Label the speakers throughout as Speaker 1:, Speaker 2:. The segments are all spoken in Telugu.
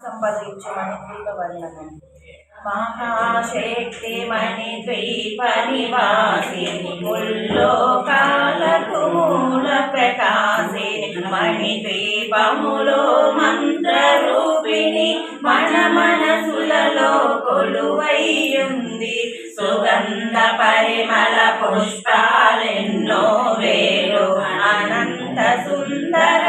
Speaker 1: సంపాదించమని దీపవర్ణనం మహాశక్తి మణి ద్వీప నివాసిని ముల్లోకాలకు మూల ప్రకాశిని మణి ద్వీపములో మంత్ర రూపిణి మన మనసులలో కొలువైయుంది. సుగంధ పరిమళ పుష్పాలెన్నో వేలు అనంత సుందర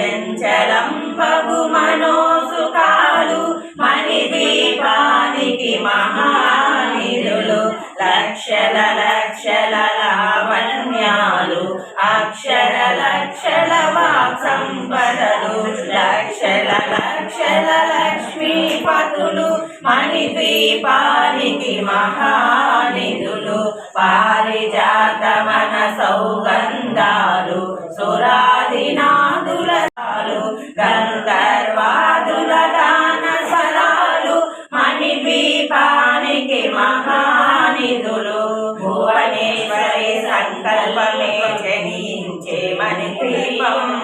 Speaker 1: అజంచలం పగు మనోసుకాలు మణి దీపానికి మహానిరులు లక్షల లక్షల లావణ్యాలు అక్షర లక్షల వాక్ సంపదలు లక్షల లక్షల లక్ష్మీపతులు మణి దీపానికి మహానిధులు పారిజాత మన సౌగంధాలు సురాదినాదుల మహానిధులు. భువనేశ్వరి సంకల్పమే జనించే మణి దీపం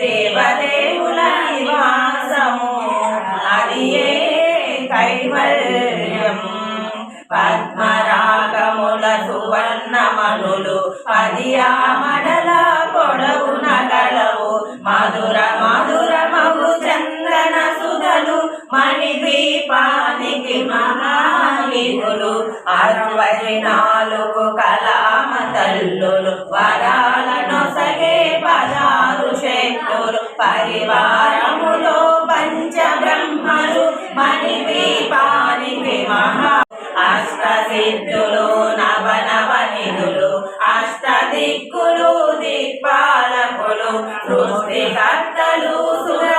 Speaker 1: దేవదేవుల నివాసము. అది కైవల్యం? పద్మరాగముల సువర్ణమణులు. అది ఆ మడల పొడవు నగలవు మధుర మధు దీపానికి అరవై నాలుగు కలామ తల్లులు వరాలను సగే పదారు శక్తులు పరివారములో పంచ బ్రహ్మలు మణి దీపానికి మహా అష్ట సిద్ధులు నవ నవ నిధులు అష్ట దిక్కులు దిక్పాలకులు సృష్టికర్తలు సుర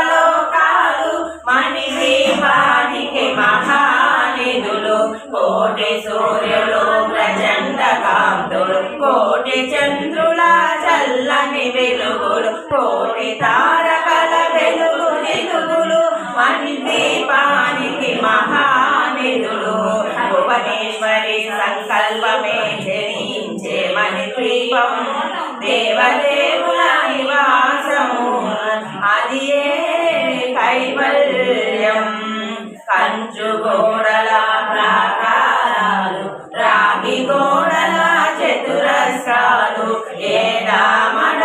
Speaker 1: కోటి సూర్యులు ప్రచండ కాంతులు కోటి చంద్రుల చల్లని వెలుగులు కోటి తారకల వెలుగు నిలుగులు మణి దీపానికి మహానిధులు భువనేశ్వరి సంకల్పమే జనించే మణి దీపం దేవదేవు చతురస్రాలు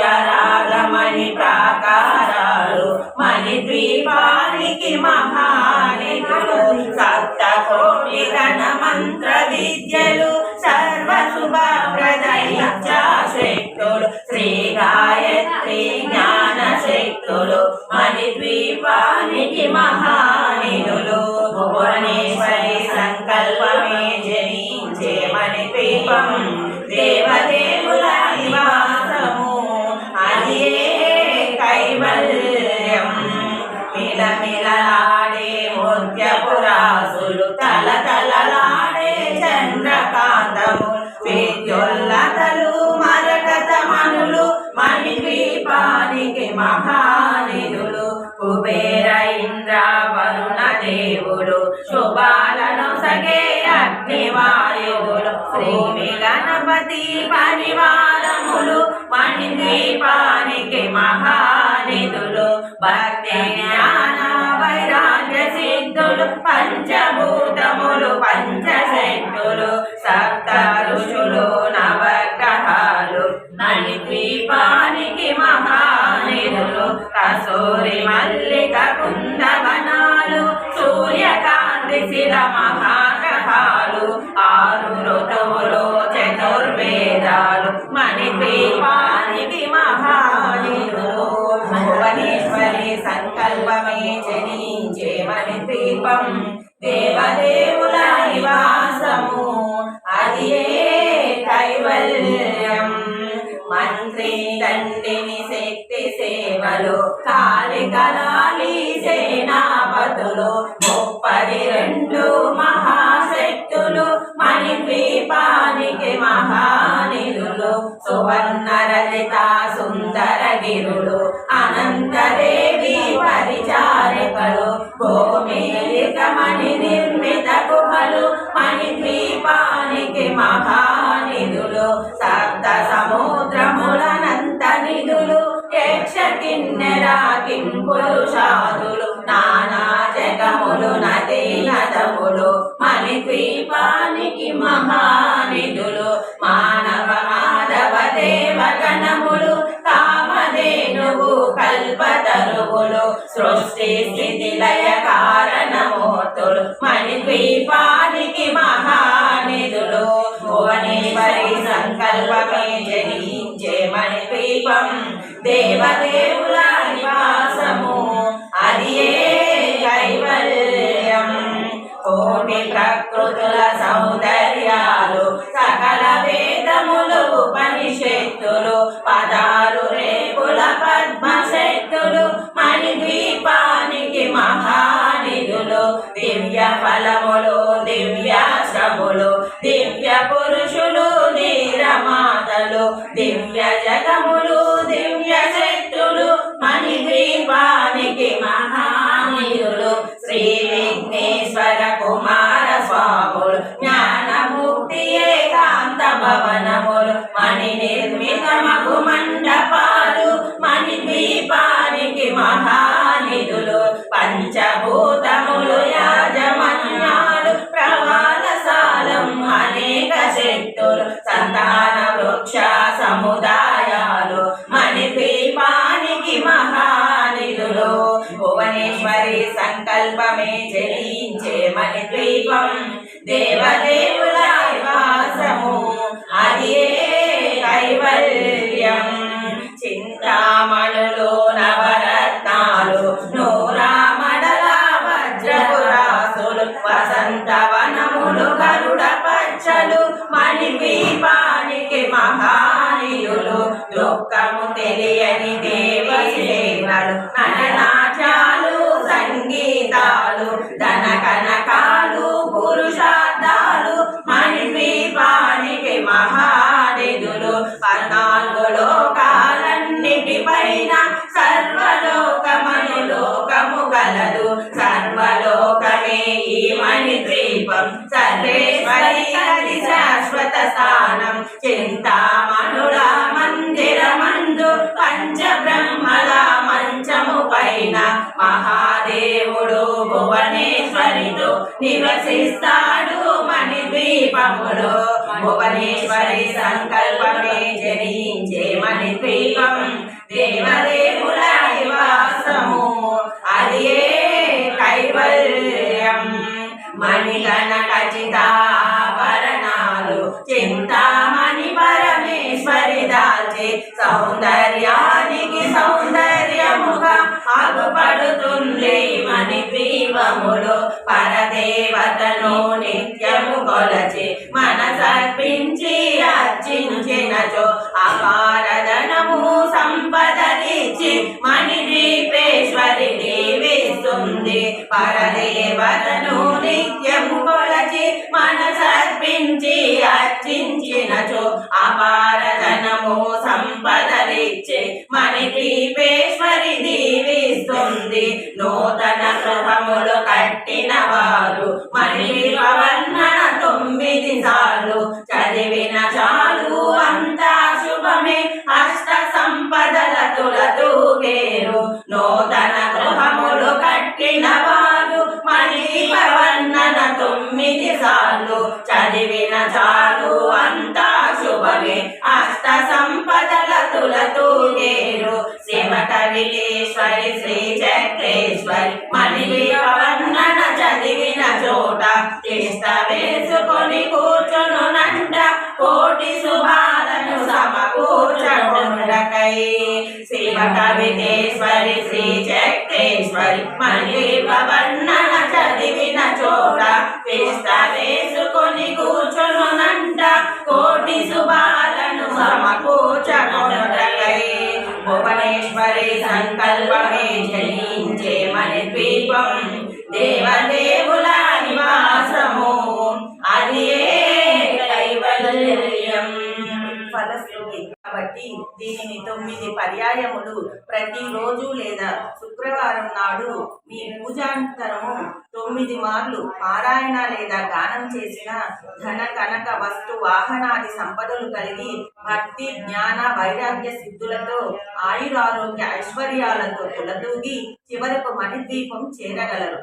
Speaker 1: పుష్యరాగమణి ప్రాకారాలు మణి ద్వీపానికి మహానిధులు సప్త కోటి గణ మంత్ర విద్యలు సర్వ శుభ ప్రదయిచ్చా శక్తులు శ్రీ గాయత్రి జ్ఞాన శక్తులు మణి ద్వీపానికి మహానిధులు భువనేశ్వరి సంకల్పమే జనించే మణి ద్వీపం దేవదేవుల మిలమిలలాడే ముత్యపురాసులు తల తలలాడే చంద్రకాంతము. విద్యుల్లతలు మరకతమనులు మణి ద్వీపానికి మహానిధులు కుబేర ఇంద్ర వరుణ దేవుడు శుభాలను సగే అగ్నివాయువులు. శ్రీమి గణపతి పరివారములు మణి ద్వీపానికి మహానిధులు భక్తి జ్ఞాన వైరాగ్య రూపం. దేవదేవుల నివాసము అది కైవల్యం? మంత్రి దండిని శక్తి సేవలు కాలి కలాలి సేనాపతులు ముప్పది రెండు మహాశక్తులు మణిద్వీపానికి మహానిధులు సువర్ణ రజిత సుందర గిరులు అనంతదేవి పరిచారికలు గో మణి నిర్మిత గుహలు మణిద్వీపానికి మహానిధులు సప్త సముద్రములనంత నిధులు యక్ష కిన్నెరా కింపురుషాదులు నానా జగములు నదీ నదములు మణిద్వీపానికి మహానిధులు మానవ మాధవ దేవగణము కామధేనువు కల్పతరువులు సృష్టి స్థితి లయ కారణమూర్తులు మణి ద్వీపానికి మహానిధులు భువనేశ్వరి సంకల్పమే జనించే మణి ద్వీపం దేవదేవుల నివాసము. అది కైవల్యం? కోటి ప్రకృతుల సౌందర్యాలు సకల వేదములు ఉపనిషత్తులు పదారు రేపుల పద్మ దివ్య ఫలములు దివ్యాశ్రములు దివ్య పురుషులు నీరమాతలు దివ్య జగములు దివ్య శక్తులు మణిద్వీపానికి మహానీయులు శ్రీ విఘ్నేశ్వర కుమార స్వాములు జ్ఞానముక్తి ఏకాంత భవనములు మణిని సముదాయాలు మణిద్వీపానికి మహానిధులు. భువనేశ్వరి సంకల్పమే జయించే మణిద్వీపం దేవదేవుల నివాసము. అది కైవల్యం? చింతామణు సేవలు నటనాట్యాలు సంగీతాలు ధన కనకాలు పురుషార్థాలు మణిద్వీపానికి మహానిధులు. పద్నాలుగు లోకాలన్నిటిపైన సర్వలోకమని లోకము గలదు. సర్వలోకమే ఈ మణిద్వీపం. సర్వేశ్వరి శాశ్వత స్థానం. చింతా మహాదేవుడు భువనేశ్వరితో నివసిస్తాడు మణిద్వీపములో. భువనేశ్వరి సంకల్పమే జరించే మణి ద్వీపం దేవదేవుల నివాసము. అది ఏ కైవల్యం. మణిగణ ఖచ్చితాభరణాలు అగుపడుతుంది మని ద్వీపములు పరదేవతను నిత్యము కొలచి మనసర్పించి అర్చించినచో అపారధనము సంపదలిచ్చి మణి దీపేశ్వరి దీవిస్తుంది పరదేవతను నిత్యము కొలచి మనసర్పించి అర్చించినచో దీవిస్తుంది నూతన గృహములు కట్టిన వారు మళ్ళీ వర్ణన తొమ్మిది సార్లు. చదివిన చాలు అంతా శుభమే. అష్ట సంపదల తులతూగేరు నూతన తిష్ట వేసుకొని కూర్చునునంట కోటి శుభాలను సమకూర్చకుండకై. శివ కవితేశ్వరి శ్రీ చక్రేశ్వరి మళ్ళీ వర్ణన చదివిన చోట. తిష్ట వేసుకొని కూర్చునునంట కోటి శుభాలను సమకూర్చకుండకై. భువనేశ్వరి సంకల్పమే జయించే మణి ద్వీపం దేవదే తొమ్మిది పర్యాయములు ప్రతిరోజు లేదా శుక్రవారం నాడు మీ పూజాంతరము తొమ్మిది మార్లు పారాయణ లేదా గానం చేసిన ధన కనక వస్తు వాహనాది సంపదలు కలిగి భక్తి జ్ఞాన వైరాగ్య సిద్ధులతో ఆయురారోగ్య ఐశ్వర్యాలతో తులతూగి చివరకు మణిద్వీపం చేరగలరు.